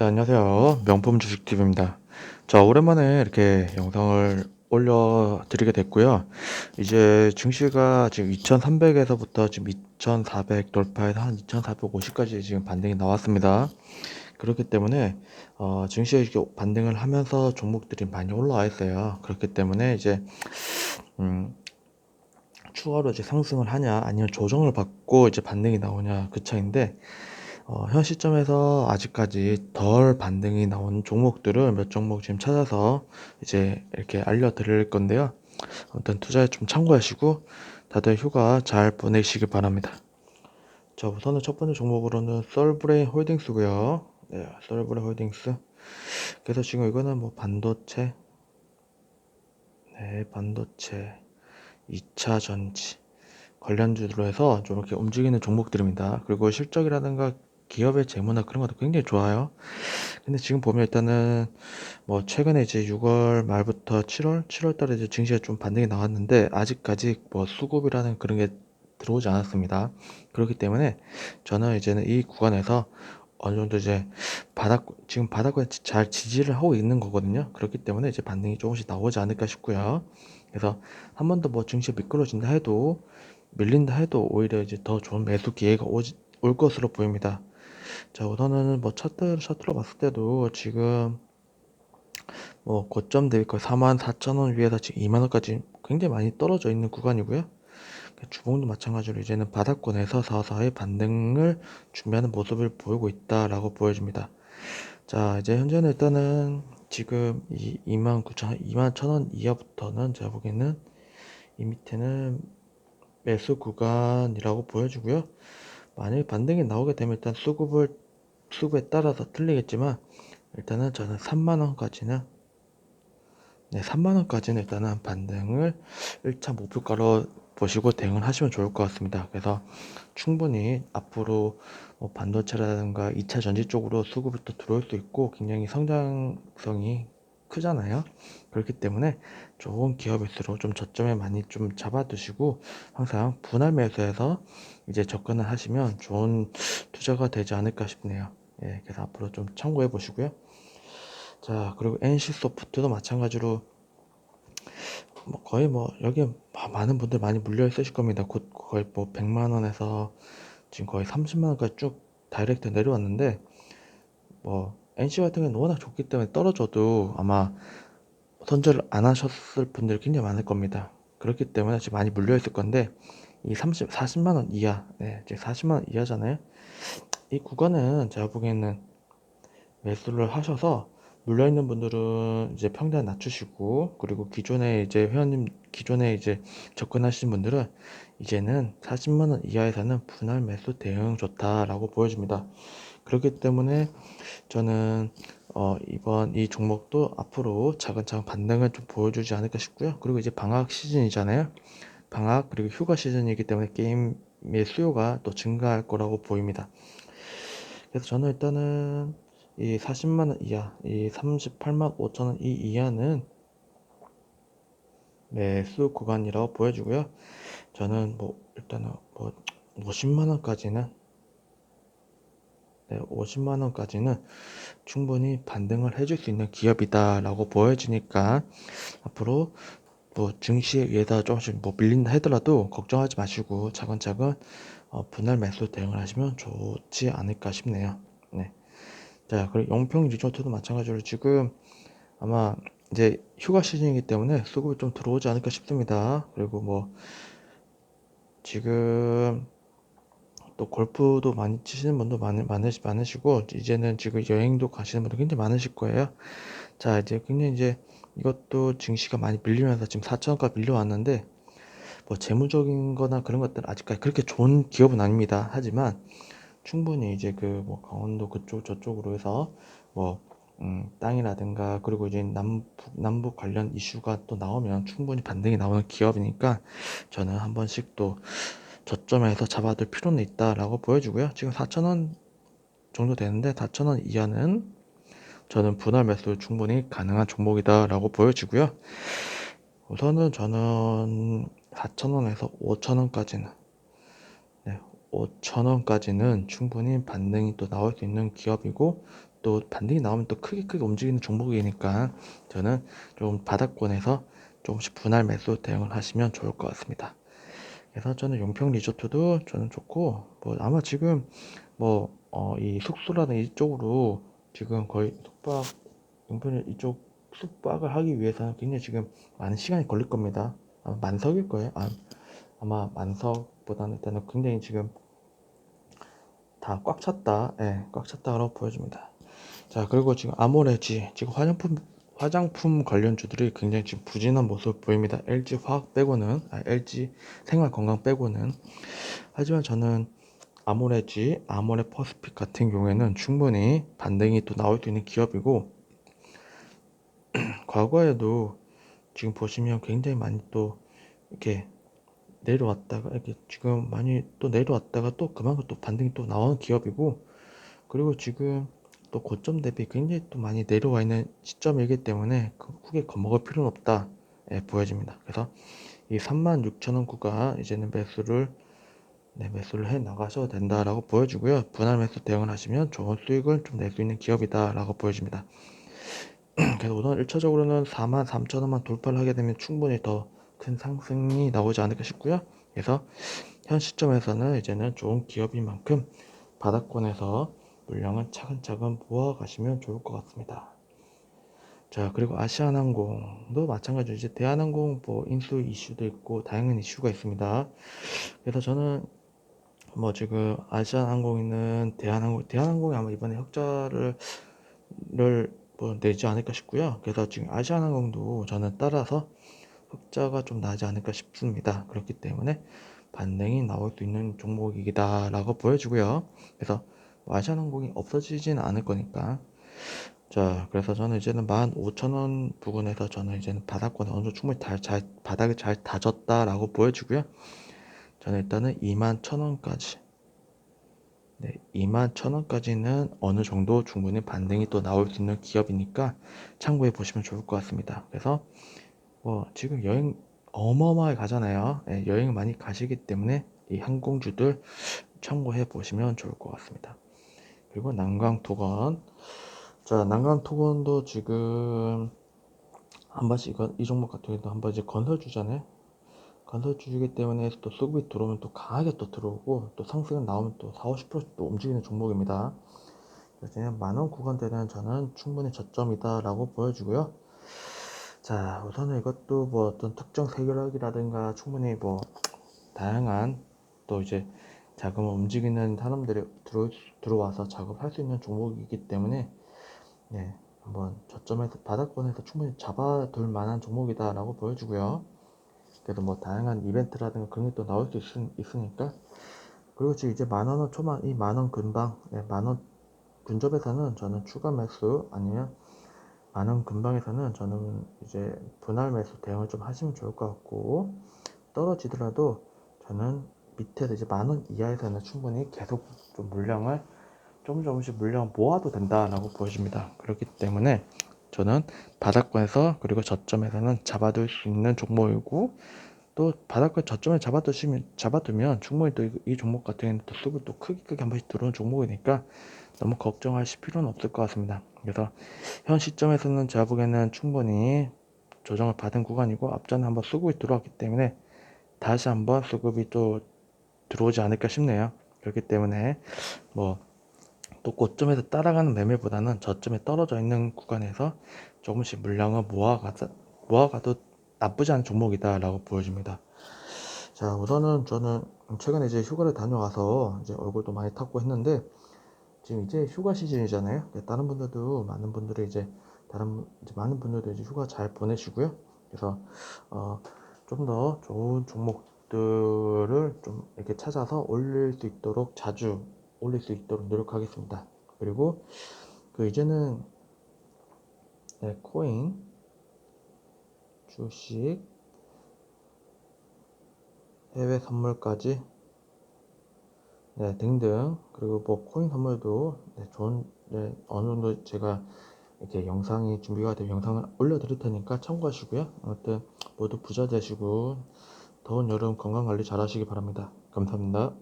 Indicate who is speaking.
Speaker 1: 네, 안녕하세요. 명품 주식TV입니다. 자, 오랜만에 이렇게 영상을 올려드리게 됐고요. 이제 증시가 지금 2300에서부터 지금 2400 돌파해서 한 2450까지 지금 반등이 나왔습니다. 그렇기 때문에, 어, 증시에 이렇게 반등을 하면서 종목들이 많이 올라와 있어요. 그렇기 때문에 이제, 음, 추가로 이제 상승을 하냐, 아니면 조정을 받고 이제 반등이 나오냐, 그 차인데, 어, 현 시점에서 아직까지 덜 반등이 나온 종목들을 몇 종목 지금 찾아서 이제 이렇게 알려드릴 건데요. 아무튼 투자에 좀 참고하시고 다들 휴가 잘 보내시길 바랍니다. 자, 우선은 첫 번째 종목으로는 썰브레인 홀딩스고요. 네, 썰브레인 홀딩스. 그래서 지금 이거는 뭐 반도체, 네, 반도체, 2차 전지 관련주로 해서 좀 이렇게 움직이는 종목들입니다. 그리고 실적이라든가 기업의 재무나 그런 것도 굉장히 좋아요. 근데 지금 보면 일단은 뭐 최근에 이제 6월 말부터 7월, 7월 달에 이제 증시가 좀 반등이 나왔는데 아직까지 뭐 수급이라는 그런 게 들어오지 않았습니다. 그렇기 때문에 저는 이제는 이 구간에서 어느 정도 이제 바닥 지금 바닥에 잘 지지를 하고 있는 거거든요. 그렇기 때문에 이제 반등이 조금씩 나오지 않을까 싶고요. 그래서 한 번 더 뭐 증시 미끄러진다 해도 밀린다 해도 오히려 이제 더 좋은 매수 기회가 오지, 올 것으로 보입니다. 자, 우선은 뭐 차트, 차트로 봤을 때도 지금 뭐 고점 대비 거의 44,000원 위에서 지금 2만원까지 굉장히 많이 떨어져 있는 구간이고요. 주봉도 마찬가지로 이제는 바닥권에서 서서히 반등을 준비하는 모습을 보이고 있다라고 보여집니다. 자, 이제 현재는 일단은 지금 이 29,000원, 21,000원 이하부터는 제가 보기에는 이 밑에는 매수 구간이라고 보여주고요. 만약에 반등이 나오게 되면 일단 수급을 수급에 따라서 틀리겠지만 일단은 저는 3만 원까지는 네, 3만 원까지는 일단은 반등을 1차 목표가로 보시고 대응을 하시면 좋을 것 같습니다. 그래서 충분히 앞으로 뭐 반도체라든가 2차 전지 쪽으로 수급이 또 들어올 수 있고 굉장히 성장성이 크잖아요. 그렇기 때문에 좋은 기업일수록 좀 저점에 많이 좀 잡아두시고 항상 분할 매수해서 이제 접근을 하시면 좋은 투자가 되지 않을까 싶네요. 예, 그래서 앞으로 좀 참고해 보시고요. 자, 그리고 NC 소프트도 마찬가지로 뭐 거의 뭐 여기 많은 분들 많이 물려 있으실 겁니다. 곧 거의 뭐 100만 원에서 지금 거의 30만 원까지 쭉 다이렉트 내려왔는데 뭐 NC 같은 경우는 워낙 좋기 때문에 떨어져도 아마 선절을 안 하셨을 분들이 굉장히 많을 겁니다. 그렇기 때문에 지금 많이 물려 있을 건데 이 30, 40만 원 이하, 네, 이제 40만 원 이하잖아요. 이 구간은 제가 보기에는 매수를 하셔서 물려 있는 분들은 이제 평단 낮추시고 그리고 기존에 이제 회원님 기존에 이제 접근하신 분들은 이제는 40만 원 이하에서는 분할 매수 대응 좋다라고 보여집니다. 그렇기 때문에 저는 어, 이번 이 종목도 앞으로 차근차근 반등을 좀 보여주지 않을까 싶고요. 그리고 이제 방학 시즌이잖아요. 방학 그리고 휴가 시즌이기 때문에 게임의 수요가 또 증가할 거라고 보입니다. 그래서 저는 일단은 이 40만 원 이하, 이 38만 5천 원 이 이하는 매수 구간이라고 보여주고요. 저는 뭐 일단은 뭐 50만 원까지는 네, 50만 원까지는 충분히 반등을 해줄 수 있는 기업이다라고 보여지니까 앞으로 뭐 증시에 의해서 조금씩 뭐 밀린다 하더라도 걱정하지 마시고 차근차근 어, 분할 매수 대응을 하시면 좋지 않을까 싶네요. 네. 자, 그리고 용평 리조트도 마찬가지로 지금 아마 이제 휴가 시즌이기 때문에 수급이 좀 들어오지 않을까 싶습니다. 그리고 뭐 지금 또 골프도 많이 치시는 분도 많, 많으시, 많으시고 이제는 지금 여행도 가시는 분도 굉장히 많으실 거예요. 자, 이제 굉장히 이제 이것도 증시가 많이 밀리면서 지금 4천원까지 밀려왔는데 뭐 재무적인 거나 그런 것들은 아직까지 그렇게 좋은 기업은 아닙니다. 하지만 충분히 이제 그 뭐 강원도 그쪽 저쪽으로 해서 뭐 음, 땅이라든가 그리고 이제 남북 남북 관련 이슈가 또 나오면 충분히 반등이 나오는 기업이니까 저는 한 번씩 또 저점에서 잡아둘 필요는 있다라고 보여주고요. 지금 4천원 정도 되는데 4천원 이하는 저는 분할 매수 충분히 가능한 종목이다라고 보여지고요. 우선은 저는 4천원에서 5천원까지는 네, 5,000원까지는 충분히 반등이 또 나올 수 있는 기업이고 또 반등이 나오면 또 크게 크게 움직이는 종목이니까 저는 좀 바닥권에서 조금씩 분할 매수 대응을 하시면 좋을 것 같습니다. 그래서 저는 용평 리조트도 저는 좋고 뭐 아마 지금 뭐 어 이 숙소라는 이쪽으로 지금 거의 숙박 용평 이쪽 숙박을 하기 위해서는 굉장히 지금 많은 시간이 걸릴 겁니다. 아마 만석일 거예요. 아, 아마 만석보다는 일단은 굉장히 지금 다 꽉 찼다. 예, 꽉 찼다고 보여집니다. 자, 그리고 지금 아모레지, 지금 화장품, 화장품 관련주들이 굉장히 지금 부진한 모습 보입니다. LG 화학 빼고는, 아, LG 생활 건강 빼고는. 하지만 저는 아모레지, 아모레 퍼스픽 같은 경우에는 충분히 반등이 또 나올 수 있는 기업이고, 과거에도 지금 보시면 굉장히 많이 또 이렇게 내려왔다가 이렇게 지금 많이 또 내려왔다가 또 그만큼 또 반등이 또 나오는 기업이고 그리고 지금 또 고점 대비 굉장히 또 많이 내려와 있는 시점이기 때문에 그 크게 겁먹을 필요는 없다 예, 보여집니다. 그래서 이 36,000원 구간 이제는 매수를 네, 매수를 해 나가셔도 된다라고 보여주고요. 분할 매수 대응을 하시면 좋은 수익을 좀 낼 수 있는 기업이다라고 보여집니다. 그래서 우선 1차적으로는 43,000원만 돌파를 하게 되면 충분히 더 큰 상승이 나오지 않을까 싶고요. 그래서 현 시점에서는 이제는 좋은 기업인 만큼 바닥권에서 물량은 차근차근 모아가시면 좋을 것 같습니다. 자 그리고 아시아나항공도 마찬가지로 이제 대한항공 뭐 인수 이슈도 있고 다양한 이슈가 있습니다. 그래서 저는 뭐 지금 아시아나항공에는 대한항공 대한항공이 아마 이번에 흑자를 뭐 내지 않을까 싶고요. 그래서 지금 아시아나항공도 저는 따라서 흑자가 좀 나지 않을까 싶습니다. 그렇기 때문에 반등이 나올 수 있는 종목이다라고 보여주고요. 그래서 뭐 아시아나항공이 없어지지는 않을 거니까. 자, 그래서 저는 이제는 15,000원 부근에서 저는 이제는 바닥권에 어느 정도 충분히 잘, 잘, 바닥을 잘 다졌다라고 보여주고요. 저는 일단은 21,000원까지. 네, 21,000원까지는 어느 정도 충분히 반등이 또 나올 수 있는 기업이니까 참고해 보시면 좋을 것 같습니다. 그래서 뭐 지금 여행 어마어마하게 가잖아요. 예, 여행 많이 가시기 때문에 이 항공주들 참고해 보시면 좋을 것 같습니다. 그리고 난강토건 자 난강토건도 지금 한 번씩 이거, 이 종목 같은 경우도 한 번 이제 건설주잖아요. 건설주이기 때문에 또 수급이 들어오면 또 강하게 또 들어오고 또 상승은 나오면 또 4, 50%또 움직이는 종목입니다. 그래서 만원 구간대는 저는 충분히 저점이다 라고 보여주고요. 자, 우선은 이것도 뭐 어떤 특정 세력이라든가 충분히 뭐 다양한 또 이제 자금을 움직이는 사람들이 들어, 들어와서 작업할 수 있는 종목이기 때문에 네, 한번 저점에서 바닥권에서 충분히 잡아둘 만한 종목이다라고 보여주고요. 그래도 뭐 다양한 이벤트라든가 그런 게 또 나올 수 있, 으니까 그리고 지금 이제 만원 초반 이 만원 근방 네, 만원 근접에서는 저는 추가 매수 아니면 만원 근방에서는 저는 이제 분할 매수 대응을 좀 하시면 좋을 것 같고 떨어지더라도 저는 밑에서 이제 만 원 이하에서는 충분히 계속 좀 물량을 조금 조금씩 물량 모아도 된다라고 보여집니다. 그렇기 때문에 저는 바닥권에서 그리고 저점에서는 잡아둘 수 있는 종목이고 또 바닥권 저점에 잡아두시면 잡아두면 충분히 또 이 종목 같은 경우는 또 수급 또 크게 크게 한 번씩 들어오는 종목이니까 너무 걱정하실 필요는 없을 것 같습니다. 그래서 현 시점에서는 제가 보기에는 충분히 조정을 받은 구간이고 앞전에 한번 수급이 들어왔기 때문에 다시 한번 수급이 또 들어오지 않을까 싶네요. 그렇기 때문에 뭐 또 고점에서 따라가는 매매보다는 저점에 떨어져 있는 구간에서 조금씩 물량을 모아가도, 모아가도 나쁘지 않은 종목이다라고 보여집니다. 자, 우선은 저는 최근에 이제 휴가를 다녀와서 이제 얼굴도 많이 탔고 했는데 지금 이제 휴가 시즌이잖아요. 네, 다른 분들도 많은 분들이 이제 다른 이제 많은 분들도 이제 휴가 잘 보내시고요. 그래서 어, 좀 더 좋은 종목 들을 좀 이렇게 찾아서 올릴 수 있도록 자주 올릴 수 있도록 노력하겠습니다. 그리고 그 이제는 네, 코인, 주식, 해외 선물까지 네, 등등 그리고 뭐 코인 선물도 네, 좋은 네, 어느 정도 제가 이렇게 영상이 준비가 되면 영상을 올려드릴 테니까 참고하시고요. 아무튼 모두 부자 되시고 더운 여름 건강 관리 잘 하시기 바랍니다. 감사합니다.